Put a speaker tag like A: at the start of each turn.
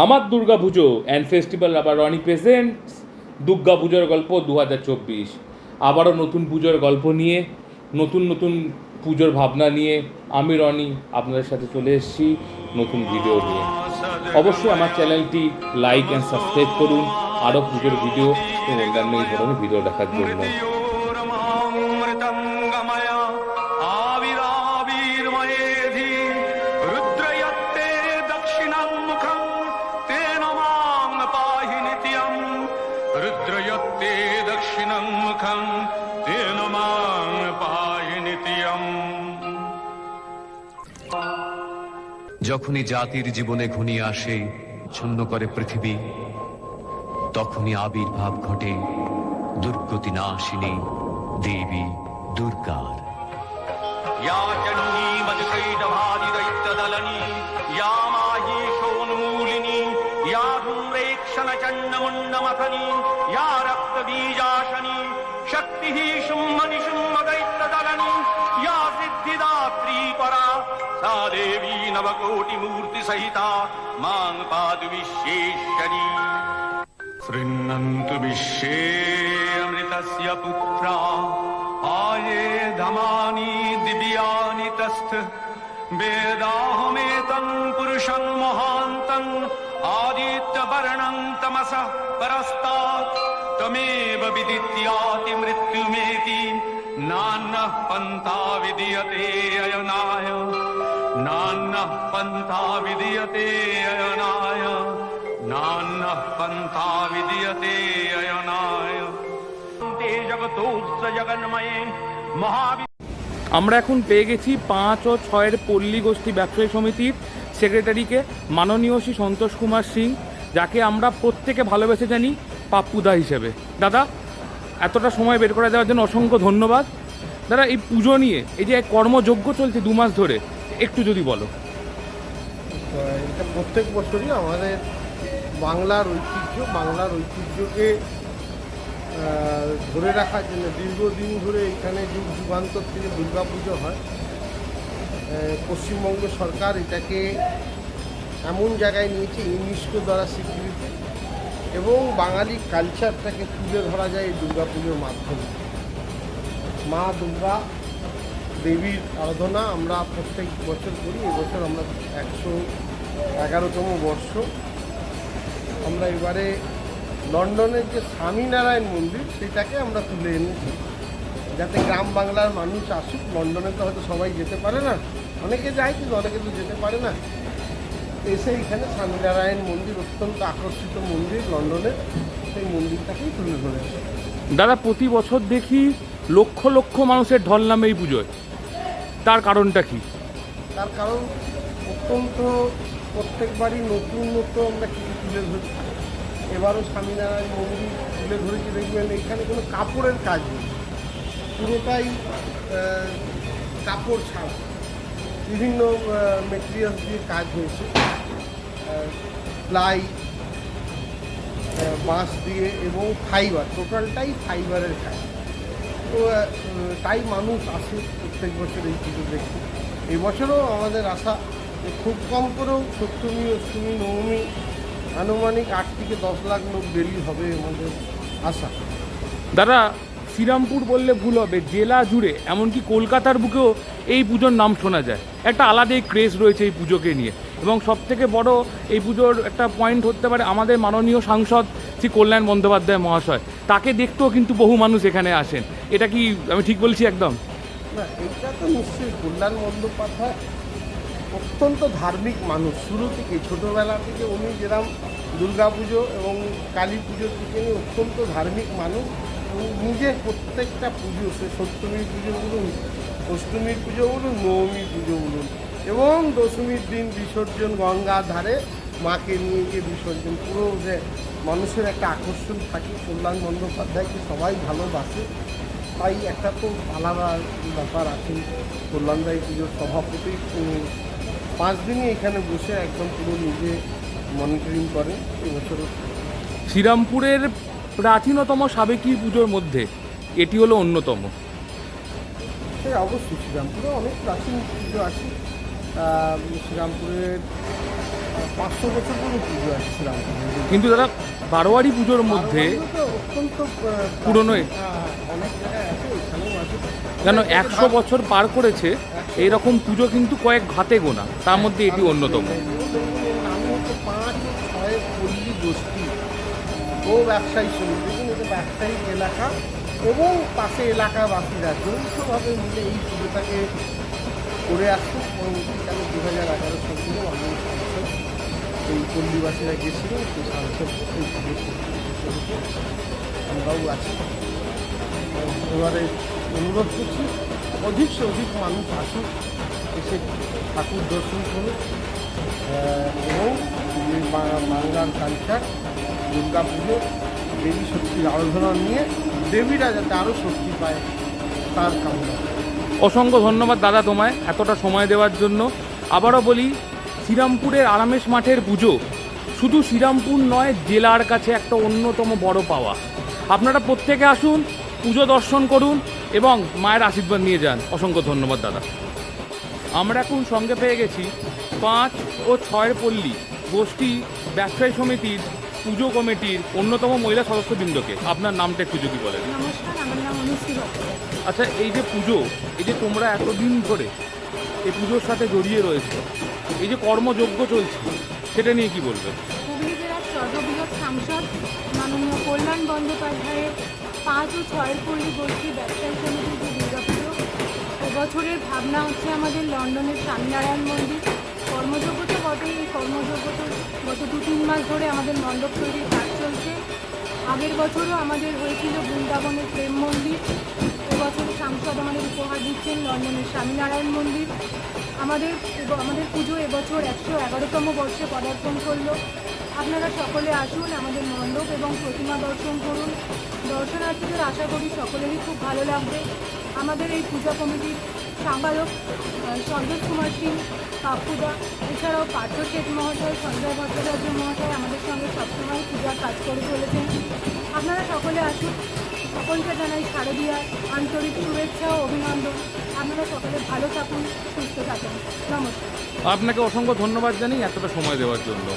A: আমার দুর্গা পুজো and festival আবার Roni presents Durga পুজোর গল্প দু হাজার চব্বিশ। আবারও নতুন পুজোর গল্প নিয়ে, নতুন নতুন পুজোর ভাবনা নিয়ে আমি রনি আপনাদের সাথে চলে এসেছি নতুন ভিডিও নিয়ে। অবশ্যই আমার চ্যানেলটি লাইক অ্যান্ড সাবস্ক্রাইব করুন। আরও পুজোর ভিডিও এবং অন্যান্য এই ধরনের ভিডিও দেখার জন্য।
B: रुद्रयत्ते दक्षिणं मुखं तेन मां पाहि नित्यम्
C: যখনই জাতির জীবনে ঘনিয়ে আসে ছন্ন করে পৃথিবী তখনই আবির্ভাব ঘটে দুর্গতি নাশিনী দেবী দুর্গার
B: या चण्डी मधुकैटभादिदैत्यदलनी या माहीशोन्मूलिनी या धूम्रेक्षणचण्डमुण्डमथनी या रक्तबीजाशनी शक्तिः शुम्भनिशुम्भदैत्यदलनी या सिद्धिदात्री परा सा देवी नवकोटिमूर्तिसहिता मां पातु विश्वेश्वरी गृह्णन्तु विश्वे अमृतस्य पुत्रा आये धमानि दिव्यानि तस्थ वेदाहमेतं पुरुषं महान्तम् आदित्यवर्णं तमसः परस्तात् त्वमेव विदित्याति मृत्युमेति नान्यः पन्था विदीयते अयनाय नान्यः पन्था विदीयते अयनाय नान्यः पन्था विदीयते अयनाय ते जगतोऽस्य जगन्मये महावि
A: আমরা এখন পেয়ে গেছি পাঁচ ও ছয়ের পল্লী গোষ্ঠী ব্যবসায়ী সমিতির সেক্রেটারিকে মাননীয় শ্রী সন্তোষ কুমার সিং যাকে আমরা প্রত্যেকে ভালোবেসে জানি পাপ্পুদা হিসেবে। দাদা, এতটা সময় বের করে দেওয়ার জন্য অসংখ্য ধন্যবাদ। দাদা, এই পুজো নিয়ে, এই যে কর্মযজ্ঞ চলছে দু মাস ধরে, একটু যদি বলো।
D: এটা প্রত্যেক বছরই আমাদের বাংলার ঐতিহ্য, বাংলার ঐতিহ্যকে ধরে রাখার জন্য, দীর্ঘদিন ধরে এখানে যুগ যুগান্তর থেকে দুর্গা পুজো হয় পশ্চিমবঙ্গ সরকার এটাকে এমন জায়গায় নিয়েছে ইউনেস্কো দ্বারা স্বীকৃতি। এবং বাঙালি কালচারটাকে তুলে ধরা যায় এই পুজোর মাধ্যমে। মা দুর্গা দেবীর আরাধনা আমরা প্রত্যেক বছর করি এবছর আমরা একশো এগারোতম বর্ষ। আমরা এবারে লন্ডনের যে স্বামীনারায়ণ মন্দির, সেটাকে আমরা তুলে এনেছি। যাতে গ্রাম বাংলার মানুষ আসুক, লন্ডনে তো হয়তো সবাই যেতে পারে না। অনেকে যায়, কিন্তু অনেকে তো যেতে পারে না। এসে এখানে স্বামীনারায়ণ মন্দির অত্যন্ত আকর্ষিত মন্দির লন্ডনের সেই মন্দিরটাকেই তুলে ধরেছে।
A: দাদা প্রতি বছর দেখি লক্ষ লক্ষ মানুষের ঢল নামে এই পুজোয়। তার কারণটা কি?
D: তার কারণ অত্যন্ত প্রত্যেকবারই নতুন নতুন আমরা কিছু তুলে ধরি এবারও স্বামীনারায়ণ মন্দির তুলে ধরেছি দেখবেন এখানে কোনো কাপড়ের কাজ নেই। পুরোটাই কাপড় ছাড়া। বিভিন্ন মেটেরিয়ালস দিয়ে কাজ হয়েছে। প্লাই বাঁশ দিয়ে এবং ফাইবার, টোটালটাই ফাইবারের কাজ। তো তাই মানুষ আসে প্রত্যেক বছর এই পুজো দেখতে। এই বছরও আমাদের আশা খুব কম করেও সপ্তমী, অষ্টমী, নবমী, আনুমানিক আট থেকে দশ লাখ লোক ডেলি হবে আমাদের আশা।
A: দাদা শ্রীরামপুর বললে ভুল হবে, জেলা জুড়ে, এমনকি কলকাতার বুকেও এই পুজোর নাম শোনা যায়। একটা আলাদাই ক্রেজ রয়েছে এই পুজোকে নিয়ে। এবং সব থেকে বড় এই পুজোর একটা পয়েন্ট হতে পারে আমাদের মাননীয় সাংসদ শ্রী কল্যাণ বন্দ্যোপাধ্যায় মহাশয়। তাকে দেখতেও কিন্তু বহু মানুষ এখানে আসেন। এটা কি আমি ঠিক বলছি একদম?
D: না, এটা তো নিশ্চয়ই কল্যাণ বন্দ্যোপাধ্যায় অত্যন্ত ধার্মিক মানুষ। শুরু থেকে, ছোটোবেলা থেকে উনি যেরকম দুর্গা পুজো এবং কালী পুজোর থেকে অত্যন্ত ধার্মিক মানুষ। নিজের প্রত্যেকটা পুজো, সে সপ্তমীর পুজো বলুন, অষ্টমীর পুজো বলুন, নবমীর পুজো বলুন, এবং দশমীর দিন বিসর্জন গঙ্গার ধারে মাকে নিয়ে গিয়ে বিসর্জন। পুরো যে মানুষের একটা আকর্ষণ থাকে, কল্যাণ বন্দ্যোপাধ্যায়কে সবাই ভালোবাসে, তাই একটা তো আলাদা ব্যাপার আছে কল্যাণদায়ী পুজোর সভাপতি পাঁচ দিনই এখানে বসে একদম পুরো নিজে মনিটরিং করেন এবছর
A: শ্রীরামপুরের প্রাচীনতম সাবেকি পুজোর মধ্যে এটি হলো অন্যতম।
D: অবশ্যই শ্রীরামপুরে অনেক প্রাচীন পুজো আছে। শ্রীরামপুরের পাঁচশো বছর পুরো পুজো আছে শ্রীরামপুরে।
A: কিন্তু দাদা বারোয়ারি পুজোর মধ্যে
D: অত্যন্ত
A: পুরনো
D: হ্যাঁ, হ্যাঁ, অনেক জায়গায় আছে এখানেও আছে।
A: যেন একশো বছর পার করেছে এইরকম পুজো কিন্তু কয়েক ঘাতে গোনা তার মধ্যে এটি অন্যতম।
D: ও ব্যবসায়ী সমিতি দেখুন এটা ব্যবসায়িক এলাকা এবং পাশে এলাকাবাসীরা যৌথভাবে মিলে এই পুজোটাকে করে আসছে পরবর্তীকালে দু হাজার এগারো সাল থেকে মাননীয় সাংসদ, এই পল্লীবাসীরা গেছিলেন সেই সাংসদ এই আমরাও আছি। এবারে অনুরোধ করছি, অধিক সে অধিক মানুষ আসুক, এসে ঠাকুর দর্শন করুক। এবং বাংলার কালচার দুর্গা পুজো, দেবী শক্তির আরাধনা নিয়ে দেবীরা যাতে আরও শক্তি পায়, তার কামনা।
A: অসংখ্য ধন্যবাদ দাদা তোমায় এতটা সময় দেওয়ার জন্য। আবারও বলি, শ্রীরামপুরের আরামেশ মাঠের পুজো শুধু শ্রীরামপুর নয়, জেলার কাছে একটা অন্যতম বড় পাওয়া। আপনারা প্রত্যেকে আসুন, পুজো দর্শন করুন এবং মায়ের আশীর্বাদ নিয়ে যান। অসংখ্য ধন্যবাদ দাদা। আমরা এখন সঙ্গে পেয়ে গেছি পাঁচ ও ছয়ের পল্লী গোষ্ঠী ব্যবসায়ী সমিতির পুজো কমিটির অন্যতম মহিলা সদস্যবৃন্দকে। আপনার নামটা একটু যদি বলেন।
E: নমস্কার আমার নাম অনুশ্রী
A: আচ্ছা এই যে পুজো এই যে তোমরা এতদিন ধরে এই পুজোর সাথে জড়িয়ে রয়েছে এই যে কর্মযজ্ঞ চলছে সেটা নিয়ে কি বলবে?
E: হুগলি জেলার সর্ববৃহৎ সাংসদ মাননীয় কল্যাণ বন্দ্যোপাধ্যায়ের পাঁচ ও ছয়ের পল্লী গোষ্ঠী ব্যবসায়ী সমিতির যে দুর্গাপুজো এবছরের ভাবনা হচ্ছে আমাদের লন্ডনের স্বামীনারায়ণ মন্দির। কর্মযজ্ঞ তো বটেই মাস ধরে আমাদের মণ্ডপ তৈরির কাজ চলছে। আগের বছরও আমাদের হয়েছিল বৃন্দাবনের প্রেম মন্দির। এবছর সাংসদ আমাদের উপহার দিচ্ছেন লন্ডনের স্বামীনারায়ণ মন্দির। আমাদের আমাদের পুজো এবছর একশো এগারোতম বর্ষে পদার্পণ করল। আপনারা সকলে আসুন আমাদের মণ্ডপ এবং প্রতিমা দর্শন করুন। দর্শনার্থীদের আশা করি সকলেরই খুব ভালো লাগবে। আমাদের এই পূজা কমিটির সম্পাদক সন্তোষ কুমার সিং পাপ্পুদা এছাড়াও পার্থ মহাশয়, সঞ্জয় ভট্টাচার্য মহাশয় আমাদের সঙ্গে সবসময় পূজার কাজ করে চলেছেন। আপনারা সকলে আসুন। সকলকে জানাই শারদীয়ার আন্তরিক শুভেচ্ছা ও অভিনন্দন। আপনারা সকলে ভালো থাকুন, সুস্থ থাকুন। নমস্কার।
A: আপনাকে অসংখ্য ধন্যবাদ জানাই এতটা সময় দেওয়ার জন্য।